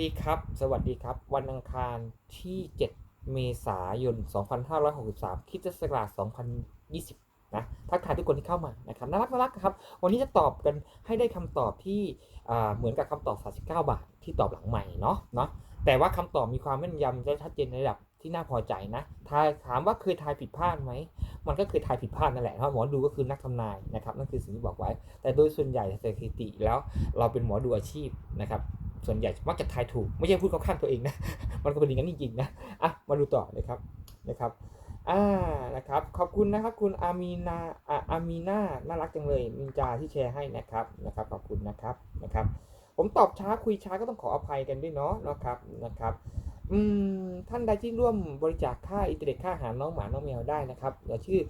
ดีครับ สวัสดีครับ วันอังคารที่ 7 เมษายน 2563คิดศักราช2020 นะ ทักทายทุกคนที่เข้ามานะครับ น่ารักน่ารักครับ วันนี้จะตอบกันให้ได้คำตอบที่เหมือนกับคำตอบ 39 บาท ที่ตอบหลังใหม่เนาะ เนาะ แต่ว่าคำตอบมีความแม่นยำและชัดเจนในระดับที่น่าพอใจนะทายถามว่าเคยทายผิดพลาดไหม มันก็เคยทายผิดพลาดนั่นแหละ เพราะหมอดูก็คือนักทำนายนะครับ นั่นคือสิ่งที่บอกไว้ แต่โดยส่วนใหญ่สถิติแล้วเราเป็นหมอดูอาชีพนะครับ ส่วนใหญ่มักจะทายถูก ไม่ใช่พูดเข้าข้างตัวเองนะ มันก็เป็นอย่างนั้นจริงๆนะ อะ มาดูต่อเลยครับนะครับ อ่า นะครับ ขอบคุณนะครับ คุณอามีนาอ่าอามีนาน่ารักจังเลยนินจาที่แชร์ให้นะครับ นะครับ ขอบคุณนะครับ นะครับ ผมตอบช้าคุยช้าก็ต้องขออภัยกันด้วยเนาะ นะครับ นะครับ อืม ท่านใดที่ร่วมบริจาคค่าอินเทอร์เน็ตค่าอาหารน้องหมา น้องแมวได้นะครับเดี๋ยวชื่อ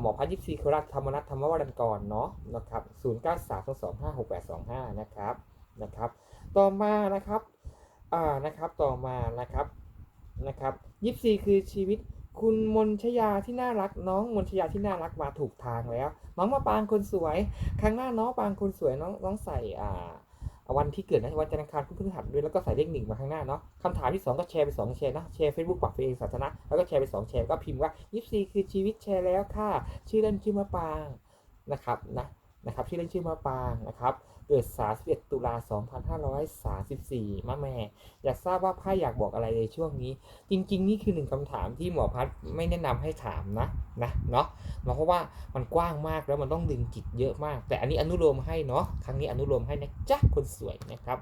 หมอพัชยิปซีโคราชธรรมนัทธรรมวรันกรเนาะ นะครับ0 9 3 2 2 5 6 8 2 5นะครับ นะครับ ต่อมานะครับอ่านะครับต่อมานะครับนะครับยิปซีคือชีวิตคุณมนชยาที่น่ารักน้องมนชยาที่น่ารักมาถูกทางแล้วน้องมาปางคนสวย ครั้งหน้าน้องปางคนสวยน้องน้องใส่อ่าวันที่เกิดนะวันจันทร์อังคารพุธพฤหัสด้วยแล้วก็ใส่เลขหนึ่งมาข้างหน้าเนาะคำถามที่สองก็แชร์ไปสองแชร์นะแชร์เฟซบุ๊กปักเฟซสาธารณะแล้วก็แชร์ไปสองแชร์ก็พิมพ์ว่ายิปซีคือชีวิตแชร์แล้วค่ะ ชื่อเล่นชื่อมะปางนะครับนะ นะครับที่เล่นชื่อมะปางนะครับเกิด 31 ตุลา 2534มะแม่ อยากทราบว่าไพ่อยากบอกอะไรในช่วงนี้ จริง ๆ นี่คือหนึ่งคำถามที่หมอพัดไม่แนะนำให้ถามนะนะเนาะเพราะว่ามันกว้างมากแล้วมันต้องดึงจิตเยอะมาก แต่อันนี้อนุโลมให้เนาะครั้งนี้อนุโลมให้นะจ๊ะคนสวยนะครับ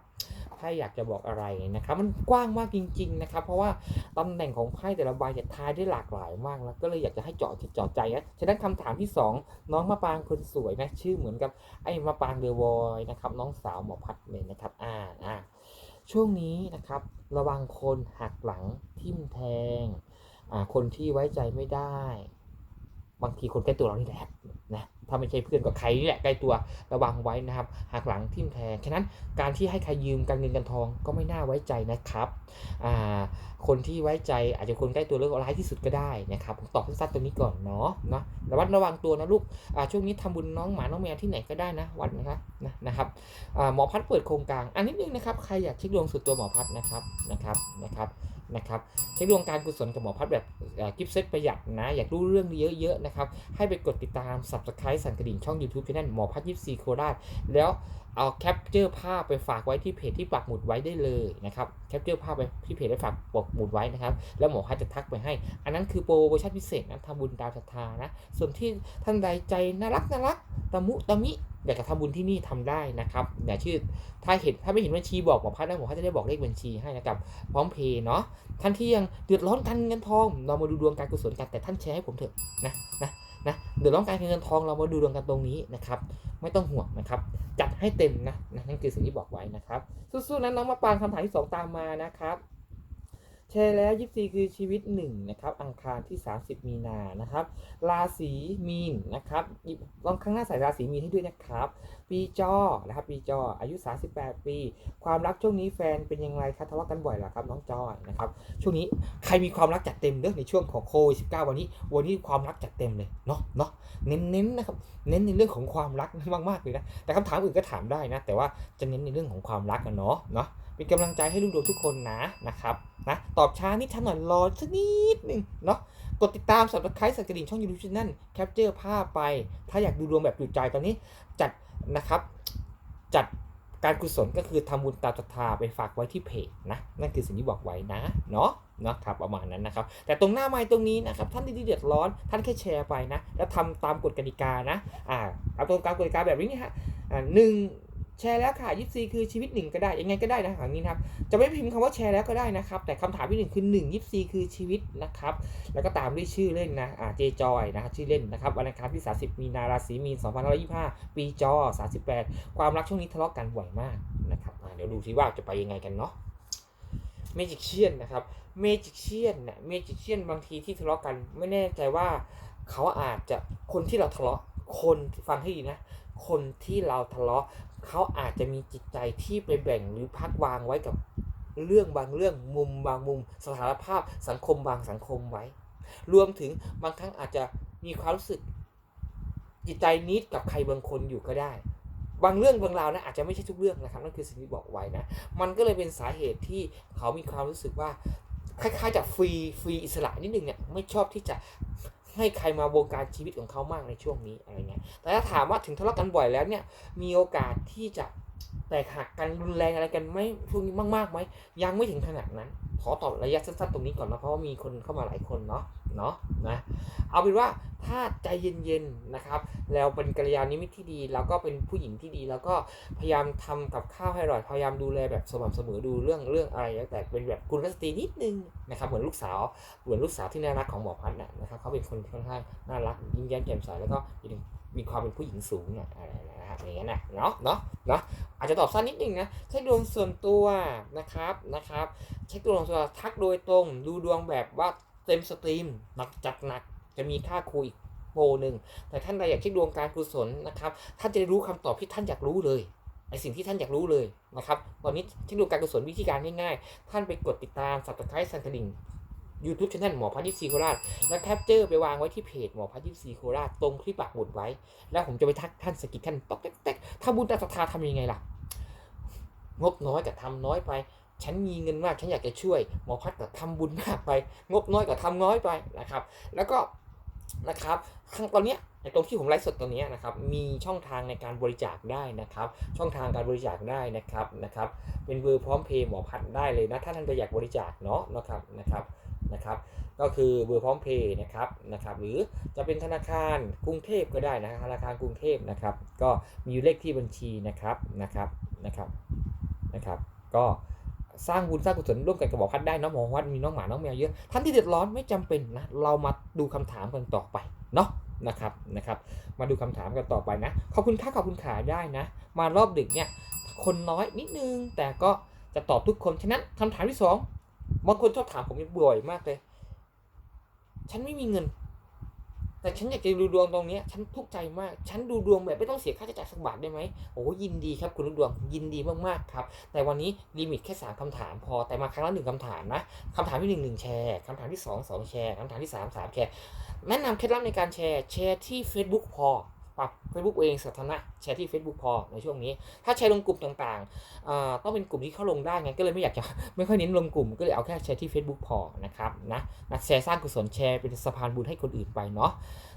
ไพ่อยากจะบอกอะไรนะครับ มันกว้างมากจริง ๆ นะครับ เพราะว่าตำแหน่งของไพ่แต่ละใบจะทายได้หลากหลายมากแล้ว ก็เลยอยากจะให้เจาะจิตเจาะใจนะฉะนั้นคำถามที่สองน้องมะปางคนสวยนะชื่อเหมือนกับไอ้มะปางเดอะวอยนะครับ น้องสาวหมอพัดเลยนะครับ อ่าอ่าช่วงนี้นะครับ ระวังคนหักหลังทิ่มแทงอ่าคนที่ไว้ใจไม่ได้ บางทีคนใกล้ตัวเรานี่แหละนะถ้าไม่ใช่เพื่อนก็ใครนี่แหละใกล้ตัวระวังไว้นะครับหักหลังทิ่มแทงฉะนั้นการที่ให้ใครยืมกันเงินกันทองก็ไม่น่าไว้ใจนะครับอ่าคนที่ไว้ใจอาจจะคนใกล้ตัวเรื่องร้ายที่สุดก็ได้นะครับผมตอบสั้นๆตรงนี้ก่อนเนาะเนาะระวัดระวังตัวนะลูกอ่าช่วงนี้ทำบุญน้องหมาน้องแมวที่ไหนก็ได้นะวันนะครับนะนะครับอ่าหมอพัดเปิดโครงการอันนิดนึงนะครับใครอยากเช็คดวงสุดตัวหมอพัดนะครับนะครับนะครับ นะครับเช็คดวงการกุศลกับหมอพัดแบบกิฟต์เซตประหยัดนะ อยากรู้เรื่องเยอะๆนะครับ ให้ไปกดติดตาม subscribe สั่นกระดิ่งช่อง YouTube ที่นั่นหมอพัดยิปซีโคราชแล้วเอาแคปเจอร์ภาพไปฝากไว้ที่เพจที่ปักหมุดไว้ได้เลยนะครับแคปเจอร์ภาพไปที่เพจได้ฝากปักหมุดไว้นะครับแล้วหมอพัดจะทักไปให้ อันนั้นคือโปรโมชั่นพิเศษนะทำบุญตามศรัทธานะส่วนที่ท่านใดใจน่ารักน่ารักตะมุตะมิ อยากจะทำบุญที่นี่ทำได้นะครับอย่าชื่อถ้าเห็นถ้าไม่เห็นบัญชีบอกหมอพัดนะหมอพัดจะได้บอกเลขบัญชีให้นะครับพร้อมเพย์เนาะท่านที่ยังเดือดร้อนการเงินทองเรามาดูดวงการกุศลกันแต่ท่านแชร์ให้ผมเถอะนะนะนะเดือดร้อนการเงินทองเรามาดูดวงกันตรงนี้นะครับ ไม่ต้องห่วงนะครับ จัดให้เต็มนะนะนั่นคือสิ่งที่บอกไว้นะครับ สู้ๆนะน้องมาปางคำถามที่ 2 ตามมานะครับ แชร์แล้วยิปซีคือชีวิตหนึ่งนะครับอังคารที่ 30 มีนานะครับราศีมีนนะครับลองข้างหน้าใส่ราศีมีนให้ด้วยนะครับ ปีจอนะครับปีจออายุ 38 ปี ความรักช่วงนี้แฟนเป็นยังไงครับทะเลาะกันบ่อยหรอครับน้องจอยนะครับช่วงนี้ใครมีความรักจัดเต็มเด้อในช่วงของโควิด19วันนี้ วันนี้ความรักจัดเต็มเลยเนาะเนาะเน้นๆนะครับเน้นในเรื่องของความรักมากๆเลยนะแต่คำถามอื่นก็ถามได้นะแต่ว่าจะเน้นในเรื่องของความรักกันเนาะเนาะ เป็นกำลังใจให้ลูกดวงทุกคนนะนะครับนะตอบช้านิดช้าหน่อยรอสักนิดหนึ่งเนาะกดติดตามสับสไครต์สักกระดิ่งช่องยูทูบช anel แคปเจอร์ภาพไป ถ้าอยากดูดวงแบบจุใจตอนนี้จัดนะครับ จัดการกุศลก็คือทำบุญตามศรัทธาไปฝากไว้ที่เพจนะ นั่นคือสิ่งที่บอกไว้นะเนาะเนาะครับประมาณนั้นนะครับ แต่ตรงหน้าไม้ตรงนี้นะครับ ท่านที่เดือดร้อน ท่านแค่แชร์ไปนะ แล้วทำตามกฎกติกานะอ่าเอาตรงตามกฎกติกาแบบนี้ฮะอ่าหนึ่ง แชร์แล้วค่ะยิปซีคือชีวิตหนึ่งก็ได้ยังไงก็ได้นะอย่างนี้นะครับจะไม่พิมพ์คำว่าแชร์แล้วก็ได้นะครับ แต่คำถามที่หนึ่งคือหนึ่งยิปซีคือชีวิตนะครับแล้วก็ตามด้วยชื่อเล่นนะอ่าเจจอยนะครับชื่อเล่นนะครับวันอังคารที่ 30 มีนาราศีมีน2525 ปีจอ 38 ความรักช่วงนี้ทะเลาะกันบ่อยมากนะครับเดี๋ยวดูซิว่าจะไปยังไงกันเนาะเมจิกเชียนนะครับเมจิกเชียนเนี่ยเมจิกเชียนบางทีที่ทะเลาะกันไม่แน่ใจว่าเขาอาจจะคนที่เราทะเลาะคนฟังให้ดีนะ คนที่เราทะเลาะ เขาอาจจะมีจิตใจที่ไปแบ่งหรือพักวางไว้กับเรื่องบางเรื่องมุมบางมุม สถานภาพสังคมบางสังคมไว้ รวมถึงบางครั้งอาจจะมีความรู้สึกจิตใจนิดกับใครบางคนอยู่ก็ได้ บางเรื่องบางราวนะอาจจะไม่ใช่ทุกเรื่องนะครับนั่นคือสิ่งที่บอกไว้นะมันก็เลยเป็นสาเหตุที่เขามีความรู้สึกว่าคล้ายๆจะฟรีฟรีอิสระนิดนึงเนี่ยไม่ชอบที่จะ ให้ใครมาบงการชีวิตของเขามากในช่วงนี้อะไรเงี้ย แต่ถ้าถามว่าถึงทะเลาะกันบ่อยแล้วเนี่ย มีโอกาสที่จะแตกหักกันรุนแรงอะไรกันไหมช่วงนี้มากๆไหมยังไม่ถึงขนาดนั้น ขอตอบระยะสั้นๆตรงนี้ก่อนนะเพราะว่ามีคนเข้ามาหลายคนเนาะ เนาะนะเอาเป็นว่าถ้าใจเย็นๆนะครับ แล้วเป็นกัลยาณมิตรที่ดี แล้วก็เป็นผู้หญิงที่ดี แล้วก็พยายามทำกับข้าวให้อร่อย พยายามดูแลแบบสม่ำเสมอดูเรื่องเรื่องอะไรแต่เป็นแบบกุลสตรีนิดนึงนะครับ เหมือนลูกสาวเหมือนลูกสาวที่น่ารักของหมอพันธ์น่ะนะครับเขาเป็นคนค่อนข้างน่ารักยิ้มแย้มแจ่มใสแล้วก็มีความเป็นผู้หญิงสูงเนี่ยอะไรนะครับอย่างเงี้ยนะเนาะเนาะเนาะอาจจะตอบสั้นนิดนึงนะใช้ดวงส่วนตัวนะครับนะครับเช็คดวงส่วนตัวทักโดยตรง ดูดวงแบบว่า เต็มสตรีมหนักจัดหนักจะมีค่าครูอีกโปรหนึ่งแต่ท่านใดอยากเช็คดวงการกุศลนะครับท่านจะได้รู้คำตอบที่ท่านอยากรู้เลยไอสิ่งที่ท่านอยากรู้เลยนะครับตอนนี้เช็คดวงการกุศลวิธีการง่ายๆ ท่านไปกดติดตามสับสไครต์สันกระดิ่ง YouTube ช่องหมอพัทยิปซีโคราชแล้วแคปเจอร์ไปวางไว้ที่เพจหมอพัทยิปซีโคราชตรงที่ปักหมุดไว้ แล้วผมจะไปทักท่านสกิดท่านต๊อกแต๊กแต๊กถ้าบุญตาศรัทธาทำยังไงล่ะงบน้อยกับทำน้อยไป ฉันมีเงินมากฉันอยากจะช่วย หมอพัดกับทำบุญมากไป งบน้อยกับทำน้อยไปนะครับ แล้วก็นะครับข้างตอนเนี้ยในตรงที่ผมไลฟ์สดตรงนี้นะครับมีช่องทางในการบริจาคได้นะครับ ช่องทางการบริจาคได้นะครับนะครับ เป็นเบอร์พร้อมเพย์หมอพัดได้เลยนะถ้าท่านจะอยากบริจาคเนาะนะครับนะครับนะครับ ก็คือเบอร์พร้อมเพย์นะครับนะครับ หรือจะเป็นธนาคารกรุงเทพก็ได้นะธนาคารกรุงเทพนะครับ ก็มีเลขที่บัญชีนะครับนะครับนะครับนะครับ ก็ สร้างบุญสร้างกุศลร่วมกันกับหมอพัดได้เนาะหมอพัดมีน้องหมา น้องแมวเยอะ ท่านที่เดือดร้อนไม่จำเป็นนะ เรามาดูคำถามกันต่อไปเนาะนะครับนะครับ มาดูคำถามกันต่อไปนะ ขอบคุณค่าขอบคุณขาได้นะ มารอบดึกเนี่ยคนน้อยนิดนึง แต่ก็จะตอบทุกคน ฉะนั้นคำถามที่สองบางคนชอบถามผมบ่อยมากเลย ฉันไม่มีเงิน แต่ฉันอยากจะดูดวงตรงนี้ฉันทุกข์ใจมาก ฉันดูดวงแบบไม่ต้องเสียค่าใช้จ่ายสักบาทได้ไหมโอ้ยินดีครับคุณลูกดวงยินดีมากๆครับ แต่วันนี้ลิมิตแค่สามคำถามพอแต่มาครั้งละหนึ่งคำถามนะคำถามที่หนึ่งหนึ่งแชร์คำถามที่สองสองแชร์คำถามที่สามสามแชร์แนะนำเคล็ดลับในการแชร์แชร์ที่ Facebook พอ ปรับ Facebook เองสถานะแชร์ที่ Facebook พอในช่วงนี้ ถ้าแชร์ลงกลุ่มต่างๆต้องเป็นกลุ่มที่เข้าลงได้ไงก็เลยไม่อยากจะไม่ค่อยเน้นลงกลุ่ม ก็เลยเอาแค่แชร์ที่ Facebook พอนะครับนะนะแชร์สร้างกุศลแชร์เป็นสะพานบุญให้คนอื่นไปเนาะ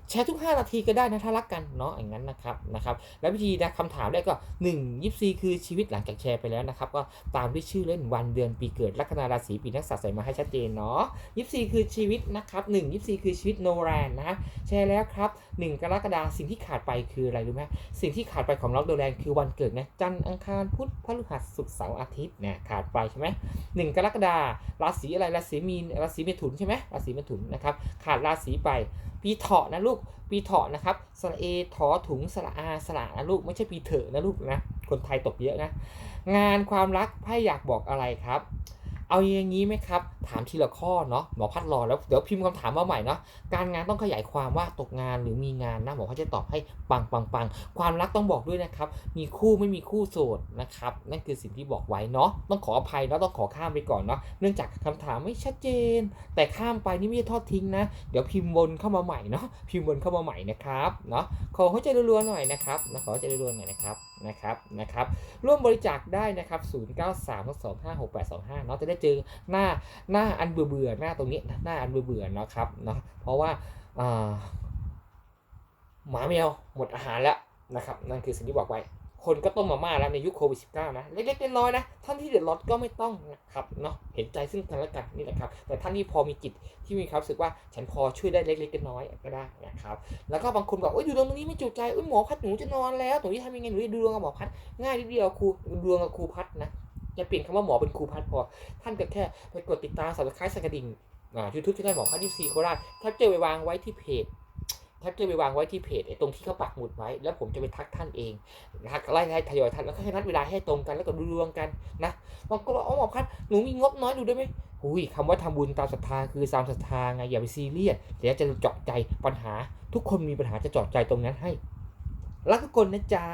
แชร์ทุก 5 นาทีก็ได้นะถ้ารักกันเนาะอย่างนั้นนะครับนะครับแล้ววิธีนะคำถามแรกก็1ยิปซีคือชีวิตหลังจากแชร์ไปแล้วนะครับก็ตามด้วยชื่อเล่นวันเดือนปีเกิดลัคนาราศีปีนักษัตริย์ใส่มาให้ชัดเจนเนาะยิปซีคือชีวิตนะครับ1ยิปซีคือชีวิตโนแรนนะแชร์แล้วครับ 1 กรกฎาคมสิ่งที่ขาดไปคืออะไรรู้ไหมสิ่งที่ขาดไปของล็อกโดแลนคือวันเกิดนะจันทร์อังคารพุธพฤหัสศุกร์เสาร์อาทิตย์เนี่ยขาดไปใช่ไหมหนึ่งกรกฎาคมราศีอะไรราศีมีนราศีเมถุนใช่ไหมราศีเมถุนนะครับขาดราศีไป ปีเถาะนะลูกปีเถาะนะครับสระเอถอถุงสระอาสระนะลูกไม่ใช่ปีเถอะนะลูกนะคนไทยตกเยอะนะงานความรักไพ่อยากบอกอะไรครับ เอาอย่างนี้ไหมครับ ถามทีละข้อเนาะหมอพัดรอแล้วเดี๋ยวพิมพ์คำถามมาใหม่เนาะการงานต้องขยายความว่าตกงานหรือมีงานนะหมอพัดจะตอบให้ปังปังปังความรักต้องบอกด้วยนะครับ มีคู่ไม่มีคู่โสดนะครับ นั่นคือสิ่งที่บอกไว้เนาะต้องขออภัยแล้วต้องขอข้ามไปก่อนเนาะเนื่องจากคำถามไม่ชัดเจน แต่ข้ามไปนี่ไม่ใช่ทอดทิ้งนะ เดี๋ยวพิมพ์วนเข้ามาใหม่เนาะพิมพ์วนเข้ามาใหม่นะครับเนาะขอหัวใจรัวๆหน่อยนะครับนะขอหัวใจรัวๆหน่อยนะครับ นะครับนะครับร่วมบริจาคได้นะครับ 0 9 3 2 5 6 8 2 5เนาะจะได้เจอหน้าหน้าอันเบื่อเบื่อหน้าตรงนี้หน้าอันเบื่อเบื่อเนาะครับเนาะเพราะว่าอ่าหมาแมวหมดอาหารแล้วนะครับนั่นคือสิ่งที่บอกไว้ คนก็ต้มมาม่าแล้วในยุคโควิด -19 นะเล็กๆน้อยๆนะท่านที่เดือดร้อนก็ไม่ต้องนะครับเนาะเห็นใจซึ่งกันและกันนี่แหละครับ แต่ท่านที่พอมีจิตที่มีความรู้สึกว่าฉันพอช่วยได้เล็กๆน้อยๆก็ได้นะครับแล้วก็บางคนบอกโอ้ยดูดวงตรงนี้ไม่จุใจโอ้ยหมอพัดหนูจะนอนแล้วตรงนี้ทำยังไงหนูจะดูดวงกับหมอพัดง่ายนิดเดียวครูดวงกับครูพัดนะอย่าเปลี่ยนคำว่าหมอเป็นครูพัดพอ ท่านก็แค่ไปกดติดตามสับสไครต์สังกระดิ่งอ่ายูทูบช่องหมอพัดยี่สี่โคราชแคปเจอร์ไปวางไว้ที่เพจ แคปเจอร์ไปวางไว้ที่เพจไอ้ตรงที่เขาปักหมุดไว้ แล้วผมจะไปทักท่านเองทักไล่ไล่ทยอยทักแล้วก็ให้นัดเวลาให้ตรงกันแล้วก็ดูดวงกันนะบางคนบอกอ๋อหมอพัดหนูมีงบน้อยดูได้ไหมอุ้ยคำว่าทำบุญตามศรัทธาคือตามศรัทธาไงอย่าไปซีเรียสเดี๋ยวจะเจาะใจปัญหา ทุกคนมีปัญหาจะเจาะใจตรงนั้นให้รักทุกคนนะจ๊ะ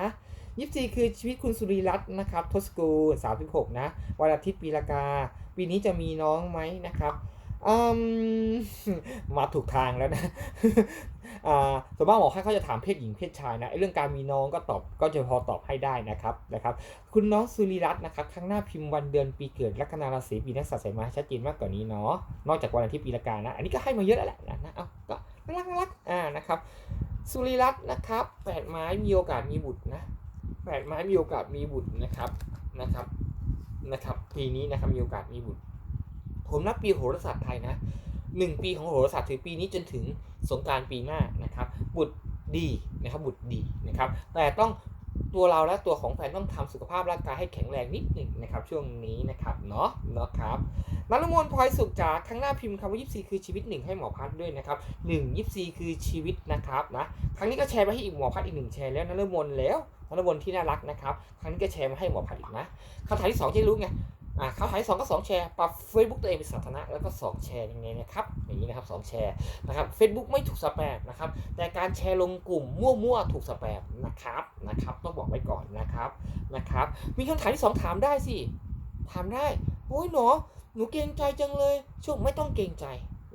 ยิปซีคือชีวิตคุณสุริรัตน์นะครับทศกูล36นะวันอาทิตย์ปีละกา ปีนี้จะมีน้องไหมนะครับ อืมมาถูกทางแล้วนะส่วนมากหมอให้เขาจะถามเพศหญิงเพศชายนะเรื่องการมีน้องก็ตอบก็จะพอตอบให้ได้นะครับนะครับ คุณน้องสุริรัตน์นะครับข้างหน้าพิมพ์วันเดือนปีเกิดลัคนาราศีปีนักษัตริย์ใส่มาชัดเจนมากกว่านี้เนาะนอกจากวันอาทิตย์ปีละกานะ อันนี้ก็ให้มาเยอะแล้วแหละนะนะเอาก็น่ารักน่ารักอ่านะครับ สุริรัตน์นะครับแปดไม้มีโอกาสมีบุตรนะแปดไม้มีโอกาสมีบุตรนะครับนะครับนะครับปีนี้นะครับมีโอกาสมีบุตร ผมนับปีโหราศาสตร์ไทยนะหนึ่งปีของโหราศาสตร์ถือปีนี้จนถึงสงการปีหน้านะครับ บุตรดีนะครับบุตรดีนะครับ แต่ต้องตัวเราและตัวของแฟนต้องทำสุขภาพร่างกายให้แข็งแรงนิดหนึ่งนะครับ ช่วงนี้นะครับเนาะเนาะครับนรมนพลอยสุขจากข้างหน้าพิมพ์คำว่ายิปซีคือชีวิตหนึ่งให้หมอพัดด้วยนะครับหนึ่งยิปซีคือชีวิตนะครับนะครั้งนี้ก็แชร์ไปให้อีกหมอพัดอีกหนึ่งแชร์แล้วนรมนแล้วนรมนที่น่ารักนะครับ ครั้งนี้ก็แชร์มาให้หมอพัดอีกนะคำถามที่สองจะรู้ไง อ่าเขาถ่ายสองก็สองแชร์ปรับ Facebook ตัวเองเป็นสาธารณะแล้วก็สองแชร์ยังไงนะครับอย่างนี้นะครับสองแชร์นะครับ Facebook ไม่ถูกสแปมนะครับ แต่การแชร์ลงกลุ่มมั่วๆถูกสแปมนะครับนะครับ ต้องบอกไว้ก่อนนะครับนะครับ มีคำถามที่สองถามได้สิถามได้โอ้ยหนอหนูเกรงใจจังเลย ช่วงไม่ต้องเกรงใจ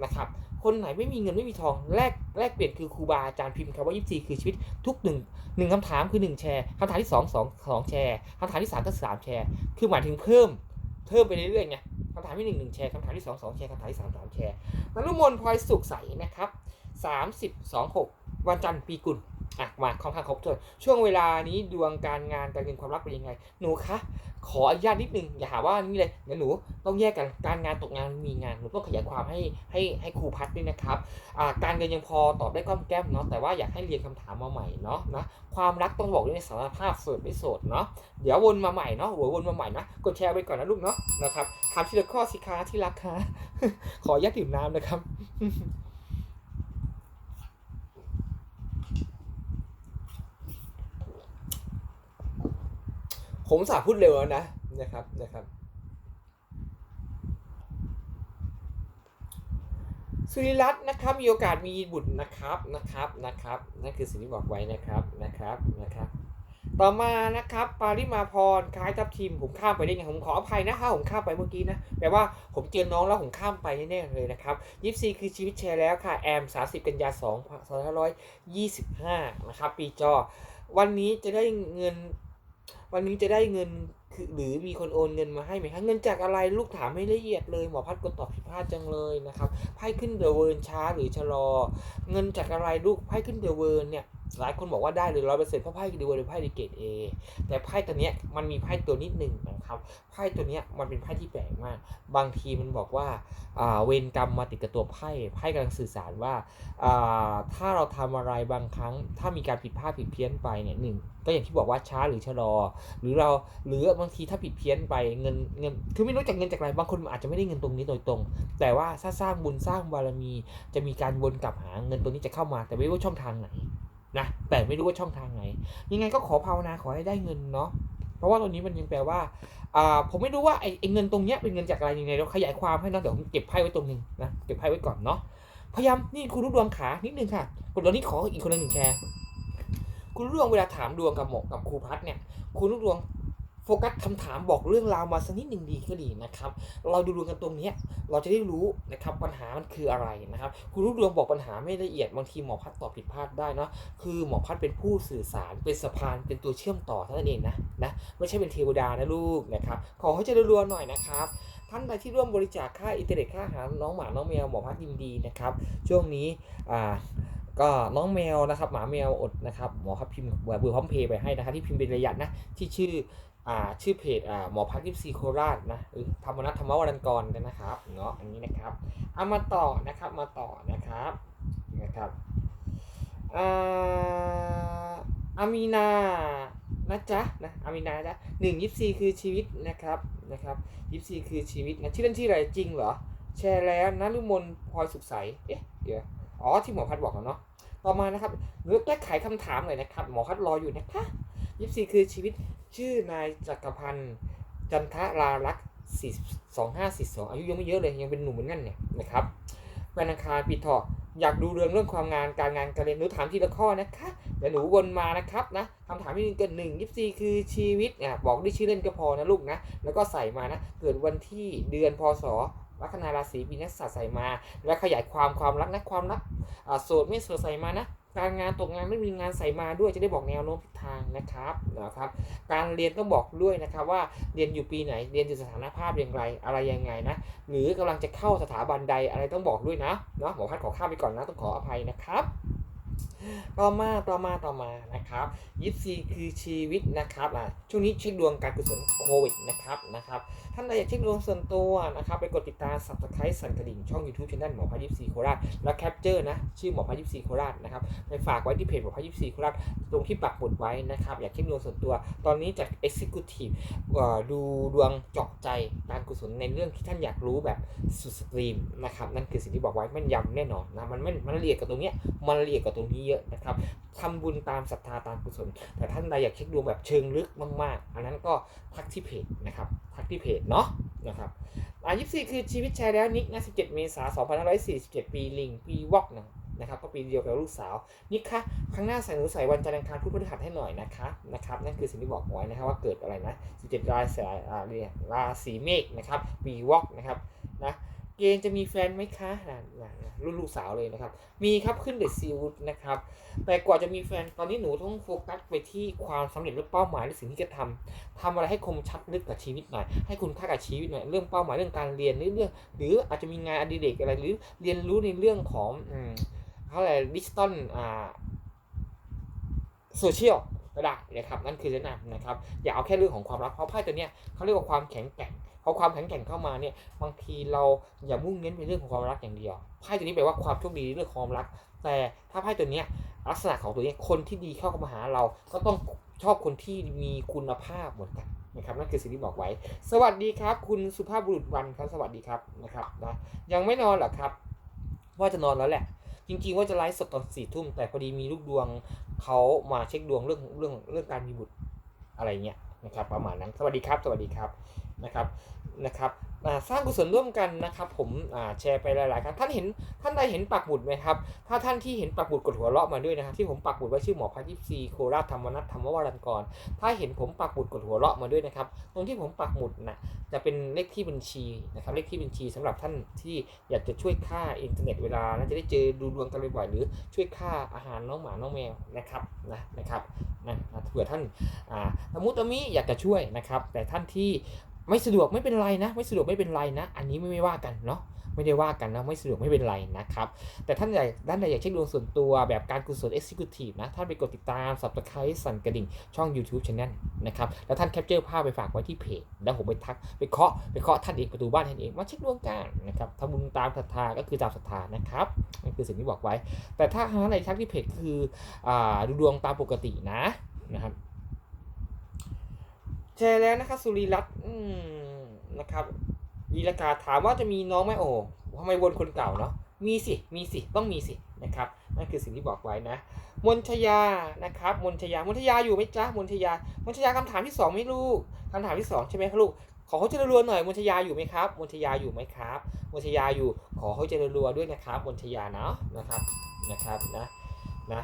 นะครับ คนไหนไม่มีเงินไม่มีทองแลกแลกเปลี่ยนคือครูบาอาจารย์พิมพ์คำว่ายี่สี่คือชีวิตทุกหนึ่งหนึ่งคำถามคือหนึ่งแชร์คำถามที่สองสองสองแชร์คำถามที่สามก็สามแชร์ คือหมายถึงเพิ่ม เพิ่มไปเรื่อยๆไงคำถามที่หนึ่งหนึ่งแชร์คำถามที่สองสองแชร์คำถามที่สามสามแชร์นรุมนพลอยสุขใสนะครับสามสิบสองหกวันจันทร์ปีกุลอะมาค่อนข้างครบถ้วนช่วงเวลานี้ดวงการงานการเงินความรักเป็นยังไง หนูคะ ขออนุญาตนิดนึงอย่าหาว่านี่เลยเดี๋ยวหนูต้องแยกกันการงานตกงานมีงานหนูต้องขยายความให้ให้ให้ครูพัดด้วยนะครับอ่าการเงินยังพอตอบได้ก้อมแก้มเนาะแต่ว่าอยากให้เรียนคำถามมาใหม่เนาะนะความรักต้องบอกด้วยในสารภาพโสดไม่โสดเนาะเดี๋ยววนมาใหม่เนาะหัววนมาใหม่นะกดแชร์ไปก่อนนะลูกเนาะนะครับถามทีละข้อสิคะที่รักคะขออนุญาตดื่มน้ำนะครับ ผมสาพูดเร็วแล้วนะนะครับนะครับ สุริรัตน์นะครับมีโอกาสมีบุตรนะครับนะครับนะครับนั่นคือสิ่งที่บอกไว้นะครับนะครับนะครับต่อมานะครับ ปาริมาพรคล้ายทับทิมผมข้ามไปได้ไงผมขออภัยนะครับผมข้ามไปเมื่อกี้นะแปลว่าผมเจอน้องแล้วผมข้ามไปแน่ๆเลยนะครับยิปซีคือชีวิตแชร์แล้วค่ะ แอม 30 กันยา2 2525 นะครับ ปีจอ วันนี้จะได้เงิน วันนี้จะได้เงินคือหรือมีคนโอนเงินมาให้ไหมคะเงินจากอะไรลูกถามไม่ละเอียดเลยหมอพัดกดตอบผิดพลาดจังเลยนะครับไพ่ขึ้นเดอะเวิร์นช้าหรือชะลอ เงินจากอะไรลูกไพ่ขึ้นเดอะเวิร์นเนี่ย หลายคนบอกว่าได้เลยร้อยเปอร์เซ็นต์เพราะไพ่ดอะเวิร์เป็นไพ่ดีเกตเอแต่ไพ่ตัวเนี้ยมันมีไพ่ตัวนิดหนึ่งนะครับไพ่ตัวเนี้ยมันเป็นไพ่ที่แปลกมาก บางทีมันบอกว่าเวรกรรมมาติดกับตัวไพ่ไพ่กำลังสื่อสารว่าถ้าเราทำอะไรบางครั้ง ถ้ามีการผิดพลาดผิดเพี้ยนไปเนี่ยหนึ่งก็อย่างที่บอกว่าช้าหรือชะลอ หรือเราหรือบางทีถ้าผิดเพี้ยนไปเงินเงินคือไม่รู้จากเงินจากอะไรบางคนอาจจะไม่ได้เงินตรงนี้โดยตรง แต่ว่าถ้าสร้างบุญสร้างบารมี จะมีการวนกลับหาเงินตัวนี้จะเข้ามา แต่ไม่รู้ว่าช่องทางไหน นะแต่ไม่รู้ว่าช่องทางไหน ยังไงก็ขอภาวนาขอให้ได้เงินเนาะเพราะว่าตรงนี้มันยังแปลว่าอ่าผมไม่รู้ว่าไอ้เงินตรงเนี้ยเป็นเงินจากอะไรยังไงเราขยายความให้นะเดี๋ยวผมเก็บไพ่ไว้ตรงนึงนะเก็บไพ่ไว้ก่อนเนาะพยายามนี่คุณรู้ดวงขานิดนึงค่ะคนตอนนี้ขออีกคนละหนึ่งแชร์คุณรู้ดวงเวลาถามดวงกับหมอกับครูพัฒเนี่ยคุณรู้ดวง โฟกัสคำถามบอกเรื่องราวมาสักนิดหนึ่งดีก็ดีนะครับ เราดูดวงกันตรงนี้เราจะได้รู้นะครับปัญหามันคืออะไรนะครับคุณรู้ดวงบอกปัญหาไม่ละเอียดบางทีหมอพัดตอบผิดพลาดได้เนาะคือหมอพัดเป็นผู้สื่อสารเป็นสะพานเป็นตัวเชื่อมต่อเท่านั้นเองนะนะไม่ใช่เป็นเทวดานะลูกนะครับขอให้เจริญรวหน่อยนะครับท่านใดที่ร่วมบริจาคค่าอินเทอร์เน็ตค่าอาหารน้องหมาน้องแมวหมอพัดยินดีนะครับช่วงนี้อ่าก็น้องแมวนะครับหมาแมวอดนะครับหมอครับพิมพ์เบอร์พร้อมเพย์ไปให้นะครับที่พิมพ์เป็นระยะนะที่ชื่อ อ่าชื่อเพจอ่าหมอพักยิปซีโคราชนะธรรมนัทธรรมวรันกรกันนะครับเนาะอันนี้นะครับเอามาต่อนะครับมาต่อนะครับนะครับอ่าอามีนานะจ๊ะนะอามีนานะจ๊ะหนึ่งยิปซีคือชีวิตนะครับนะครับยิปซีคือชีวิตนะชื่อเล่นชื่ออะไรจริงเหรอแชร์แล้วนะลุมนพลอยสุขใสเอ๊ะเดี๋ยวอ๋อที่หมอพัดบอกแล้วเนาะต่อมานะครับเลือกแก้ไขคำถามหน่อยนะครับ หมอพัดรออยู่นะคะ ยิปซีคือชีวิตชื่อนายจักรพันธ์จันทรารักษ์สี่สองห้าสี่สองอายุยังไม่เยอะเลยยังเป็นหนุ่มเหมือนกันเนี่ยนะครับวันอังคารปีเถาะอยากดูเรื่องเรื่องความงานการงานการเรียนหนูถามทีละข้อนะคะเดี๋ยวหนูวนมานะครับนะคำถามที่หนึ่งเกิดหนึ่งยิปซีคือชีวิตอะบอกด้วยชื่อเล่นก็พอนะลูกนะแล้วก็ใส่มานะเกิดวันที่เดือนพศลัคนาราศีมีนักษัตริย์ใส่มา และขยายความความรักนะความรักอ่าโสดไม่โสดใส่มานะ การงานตกงานไม่มีงานใส่มาด้วยจะได้บอกแนวโน้มทิศทางนะครับนะครับ การเรียนต้องบอกด้วยนะครับว่าเรียนอยู่ปีไหนเรียนอยู่สถานภาพอย่างไรอะไรยังไงนะหรือกำลังจะเข้าสถาบันใดอะไรต้องบอกด้วยนะเนาะหมอพัดขอข้ามไปก่อนนะต้องขออภัยนะครับต่อมาต่อมาต่อมานะครับยิปซีคือชีวิตนะครับอะช่วงนี้เช็คดวงการกุศลโควิดนะครับนะครับท่านใดอยากเช็คดวงส่วนตัวนะครับไปกดติดตามสับสไครต์สั่นกระดิ่งช่อง YouTube ช่องหมอพัดยิปซีโคราชแล้วแคปเจอร์นะชื่อหมอพัดยิปซีโคราชนะครับไปฝากไว้ที่เพจหมอพัดยิปซีโคราชตรงที่ปักหมุดไว้นะครับอยากเช็คดวงส่วนตัว ตอนนี้จาก Executive ดูดวงเจาะใจการกุศลในเรื่องที่ท่านอยากรู้แบบสุดสตรีมนะครับนั่นคือสิ่งที่บอกไว้แม่นยำแน่นอนนะมันไม่มันละเอียดกับตรงเนี้ยมันละเอียดกับตรงนี้เยอะนะครับทำบุญตามศรัทธาตามกุศล แต่ท่านใดอยากเช็คดวงแบบเชิงลึกมากๆ อันนั้นก็ทักที่เพจนะครับทักที่เพจเนาะนะครับอ่า24คือชีวิตชายแล้วนิกนะ17เมษายน2547ปีลิงปีวอกนะนะครับก็ปีเดียวกับลูกสาวนิกคะครั้งหน้าใส่หนูใส่วันจันทร์อังคารพุธพฤหัสให้หน่อยนะคะนะครับนั่นคือสิ่งที่บอกไว้นะครับว่าเกิดอะไรนะ17ราศีอ่าเรียกราศีเมษนะครับปีวอกนะครับนะ เกณฑ์จะมีแฟนไหมคะนะรุ่นลูกสาวเลยนะครับ มีครับขึ้นเดซีวูดนะครับ แต่กว่าจะมีแฟนตอนนี้หนูต้องโฟกัสไปที่ความสำเร็จและเป้าหมายในสิ่งที่จะทำทำอะไรให้คมชัดลึกกับชีวิตหน่อย ให้คุณค่ากับชีวิตหน่อย เรื่องเป้าหมายเรื่องการเรียนหรือเรื่อง หรืออาจจะมีงานอดิเรกอะไรหรือเรียนรู้ในเรื่องของอืมเขาอะไรดิจิตอลอ่าโซเชียลก็ได้นะครับนั่นคือแนะนำนะครับ อย่าเอาแค่เรื่องของความรักเพราะไพ่ตัวเนี้ยเขาเรียกว่าความแข็งแกร่ง พอความแข็งแกร่งเข้ามาเนี่ยบางทีเราอย่ามุ่งเน้นไปเรื่องของความรักอย่างเดียวไพ่ตัวนี้แปลว่าความโชคดีในเรื่องความรัก แต่ถ้าไพ่ตัวเนี้ยลักษณะของตัวเนี้ยคนที่ดีเข้ามาหาเรา ก็ต้องชอบคนที่มีคุณภาพเหมือนกันนะครับนั่นคือสิ่งที่บอกไว้ สวัสดีครับ คุณสุภาพบุรุษวันครับสวัสดีครับนะครับนะยังไม่นอนเหรอครับ ว่าจะนอนแล้วแหละ จริงๆว่าจะไลฟ์สดตอนสี่ทุ่มแต่พอดีมีลูกดวงเขามาเช็คดวงเรื่องเรื่องเรื่องการมีบุตรอะไรเงี้ยนะครับประมาณนั้นสวัสดีครับ สวัสดีครับ นะครับนะครับสร้างกุศลร่วมกันนะครับผมแชร์ไปหลาย ๆ ครั้งท่านเห็นท่านใดเห็นปักหมุดไหมครับถ้าท่านที่เห็นปักหมุดกดหัวเราะมาด้วยนะครับที่ผมปักหมุดไว้ชื่อหมอพัทยิปซีโคราชธรรมนัทธรรมวรันกร ถ้าเห็นผมปักหมุดกดหัวเราะมาด้วยนะครับตรงที่ผมปักหมุดนะจะเป็นเลขที่บัญชีนะครับเลขที่บัญชีสำหรับท่านที่อยากจะช่วยค่าอินเทอร์เน็ตเวลาน่าจะได้เจอดูดวงกันบ่อยๆหรือช่วยค่าอาหารน้องหมาน้องแมวนะครับนะนะครับนะเผื่อท่านอ่าสมมุติมิอยากจะช่วยนะครับ แต่ท่านที่ ไม่สะดวกไม่เป็นไรนะ ไม่สะดวกไม่เป็นไรนะ อันนี้ไม่ไม่ว่ากันเนาะไม่ได้ว่ากันนะไม่สะดวกไม่เป็นไรนะครับ แต่ท่านใดด้านใดอยากเช็คดวงส่วนตัวแบบการกุศล Executive นะท่านไปกดติดตาม Subscribe สั่นกระดิ่ง ช่อง YouTube Channel นะครับแล้วท่านแคปเจอร์ภาพไปฝากไว้ที่เพจแล้วผมไปทักไปเคาะไปเคาะท่านเองประตูบ้านท่านเองมาเช็คดวงกันนะครับทำบุญตามศรัทธาก็คือตามศรัทธานะครับนั่นคือสิ่งที่บอกไว้ แต่ถ้าท่านใดทักที่เพจคืออดูดวงตามปกตินะนะครับ แชร์แล้วนะครับสุริรัตน์นะครับยีรากาถามว่าจะมีน้องไหมโอ้ทำไมวนคนเก่าเนาะมีสิ มีสิ ต้องมีสิ นะครับ นั่นคือสิ่งที่บอกไว้นะ มนชยา นะครับ มนชยา มนชยาอยู่ไหมจ๊ะ มนชยา มนชยาคำถามที่สองไหม่ลูกคำถามที่สองใช่ไหมครับลูก ขอเขาเจริญรัวหน่อย มนชยาอยู่ไหมครับ มนชยาอยู่ไหมครับ มนชยาอยู่ ขอเขาเจริญรัวด้วยนะครับ มนชยาเนาะ นะครับ นะครับ นะ นะ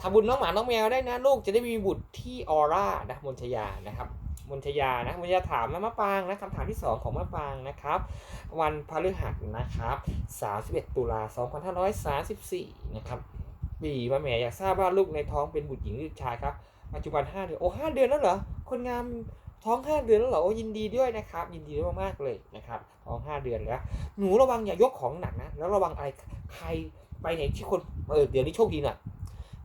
ทำบุญน้องหมาน้องแมวได้นะลูกจะได้มีบุตรที่ออร่านะมนชยานะครับมนชยานะมนชยาถามนะมะปางนะคำถามที่ 2 ของมะปางนะครับ วันพฤหัสนะครับ 31 ตุลา2534 นะครับปีมะแม่อยากทราบว่าลูกในท้องเป็นบุตรหญิงหรือชายครับปัจจุบัน 5 เดือนโอ้5เดือนแล้วเหรอคนงามท้อง 5 เดือนแล้วเหรอโอ้ยินดีด้วยนะครับยินดีด้วยมากๆเลยนะครับท้อง 5 เดือนแล้ว หนูระวังอย่ายกของหนักนะแล้วระวังอะไรใครไปไหนที่คนเออเดี๋ยวนี้โชคดีหน่อย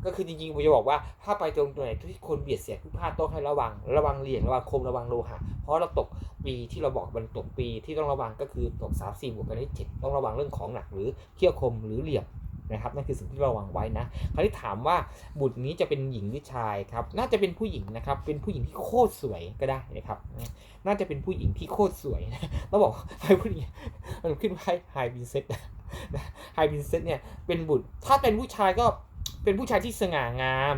ก็คือจริงๆผมจะบอกว่าถ้าไปตรงไหนที่คนเบียดเสียดผู้พลาดต้องให้ระวัง ระวังเหรียญระวังคมระวังโลหะเพราะเราตกปีที่เราบอกมันตกปีที่ต้องระวังก็คือตก3 4บวกกันที่7ต้องระวังเรื่องของหนักหรือเขี้ยวคมหรือเหลี่ยมนะครับนั่นคือสิ่งที่ระวังไว้นะคราวนี้ถามว่าบุตรนี้จะเป็นหญิงหรือชายครับ น่าจะเป็นผู้หญิงนะครับ เป็นผู้หญิงที่โคตรสวยก็ได้นะครับ น่าจะเป็นผู้หญิงที่โคตรสวยนะต้องบอกไอ้ผู้หญิงมันขึ้นไพ่ไฮบินเซตไฮบินเซตเนี่ยเป็นบุตร ถ้าเป็นผู้ชายก็ เป็นผู้ชายที่สง่างาม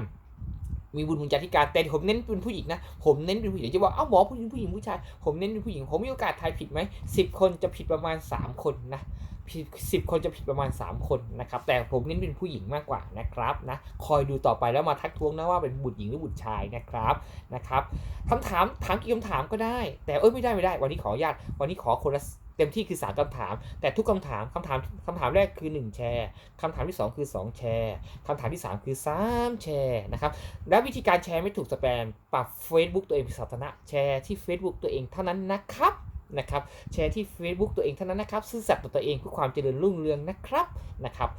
มีบุญบุญญาธิการแต่ผมเน้นเป็นผู้หญิงนะ ผมเน้นเป็นผู้หญิงจะว่าเอ้าหมอผู้หญิงผู้หญิงผู้ชาย ผมเน้นเป็นผู้หญิง ผมมีโอกาสทายผิดไหมสิบคนจะผิดประมาณ3คนนะผิดสิบคนจะผิดประมาณ 3 คนนะครับ แต่ผมเน้นเป็นผู้หญิงมากกว่านะครับนะ คอยดูต่อไปแล้วมาทักท้วงนะว่าเป็นบุตรหญิงหรือบุตรชายนะครับนะครับคำถามถามกี่คำถามก็ได้ แต่เอ้ยไม่ได้ไม่ได้ วันนี้ขออนุญาตวันนี้ขอคนละ เต็มที่คือ 3คำถาม แต่ทุกคำถามคำถามคำถามแรกคือ 1 แชร์คำถามที่ 2 คือ 2 แชร์คำถามที่ 3 คือ 3 แชร์นะครับและวิธีการแชร์ไม่ถูกสแปมปรับ Facebook ตัวเองเป็นสาธารณะแชร์ที่ Facebook ตัวเองเท่านั้นนะครับ นะครับแชร์ที่ Facebook ตัวเองเท่านั้นนะครับซื่อสัตย์ต่อตัวเองเพื่อความเจริญรุ่งเรืองนะครับนะครับ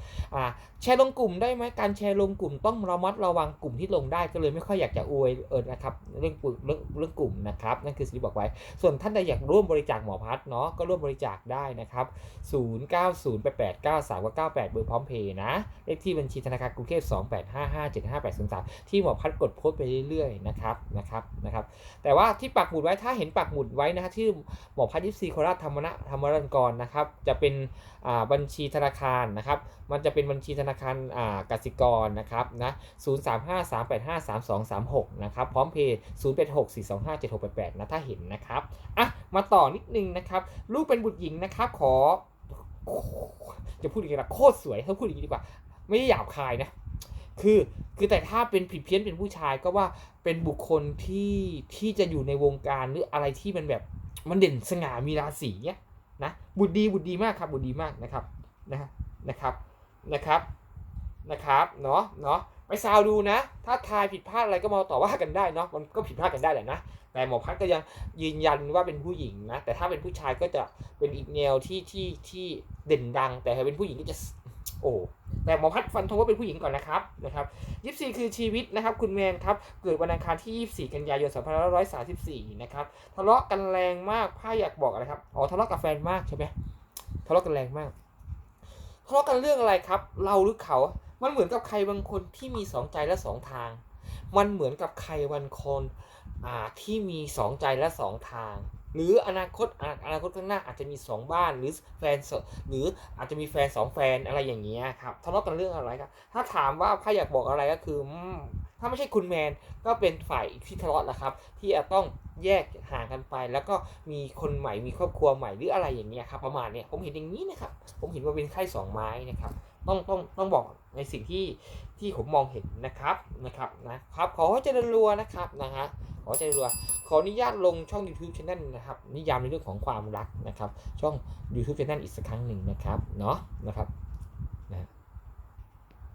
แชร์ลงกลุ่มได้ไหมการแชร์ลงกลุ่มต้องระมัดระวังกลุ่มที่ลงได้ก็เลยไม่ค่อยอยากจะอวยเออนะครับเรื่องกลุ่มเรื่องเรื่องกลุ่มนะครับนั่นคือสิ่งที่บอกไว้ ส่วนท่านใดอยากร่วมบริจาคหมอพัดเนาะก็ร่วมบริจาคได้นะครับ 0 9 0 8 8 9 3 9 8 เบอร์พร้อมเพย์นะเลขที่บัญชีธนาคารกรุงเทพ2 8 5 5 7 5 8 0 3ที่หมอพัดกดโพสต์ไปเรื่อยๆนะครับนะครับนะครับแต่ว่าที่ปักหมุดไว้ถ้าเห็นปักหมุดไว้นะฮะที่หมอพัดยิปซีโคราชธรรมนะธรรมรันกรนะครับ จะเป็นบัญชีธนาคารนะครับ มันจะเป็นบัญชีธนาคารอ่ากสิกรนะครับนะ0 3 5 3 8 5 3 2 3 6นะครับ พร้อมเพย์0 8 6 4 2 5 7 6 8 8นะถ้าเห็นนะครับ อะ มาต่อนิดนึงนะครับ ลูกเป็นบุตรหญิงนะครับ ขอ จะพูดยังไงล่ะโคตรสวยเขาพูดอย่างนี้ดีกว่า ไม่ได้หยาบคายนะ คือคือแต่ถ้าเป็นผิดเพี้ยนเป็นผู้ชายก็ว่าเป็นบุคคลที่ที่จะอยู่ในวงการหรืออะไรที่มันแบบ มันเด่นสง่ามีราศีเนี้ยนะบุตรดีบุตรดีมากครับบุตรดีมากนะครับนะฮะนะครับนะครับนะครับเนาะเนาะไปซาวดูนะ ถ้าทายผิดพลาดอะไรก็มาต่อว่ากันได้เนาะมันก็ผิดพลาดกันได้แหละนะแต่หมอพัดก็ยังยืนยันว่าเป็นผู้หญิงนะแต่ถ้าเป็นผู้ชายก็จะเป็นอีกแนวที่ที่ที่เด่นดัง แต่ถ้าเป็นผู้หญิงก็จะ โอ้แต่หมอพัดฟันธงว่าเป็นผู้หญิงก่อนนะครับนะครับยี่สี่คือชีวิตนะครับ คุณแมนครับ เกิดวันอังคารที่ 24 กันยายน 2534 นะครับ ทะเลาะกันแรงมากพ่าอยากบอกอะไรครับ อ๋อ ทะเลาะกับแฟนมากใช่ไหมทะเลาะกันแรงมาก ทะเลาะกันเรื่องอะไรครับ เราหรือเขา มันเหมือนกับใครบางคนที่มีสองใจและสองทาง มันเหมือนกับใครบางคนอ่าที่มีสองใจและสองทาง หรืออนาคตออนาคตข้างหน้าอาจจะมีสองบ้านหรือแฟนหรืออาจจะมีแฟนสองแฟนอะไรอย่างเงี้ยครับทะเลาะกันเรื่องอะไรครับถ้าถามว่าใครอยากบอกอะไรก็คือถ้าไม่ใช่คุณแมนก็เป็นฝ่ายที่ทะเลาะนะครับ ที่จะต้องแยกห่างกันไป แล้วก็มีคนใหม่มีครอบครัวใหม่หรืออะไรอย่างเงี้ยครับประมาณเนี้ยผมเห็นอย่างนี้นะครับผมเห็นว่าเป็นไข่สองไม้นะครับต้องต้องต้องบอก ในสิ่งที่ที่ผมมองเห็นนะครับนะครับนะครับขอให้เจริญรัวนะครับนะฮะขอเจริญรัวขออนุญาตลงช่อง YouTube Channel นะครับ นิยามในเรื่องของความรักนะครับ ช่อง YouTube Channel อีกสักครั้งหนึ่งนะครับเนาะนะครับ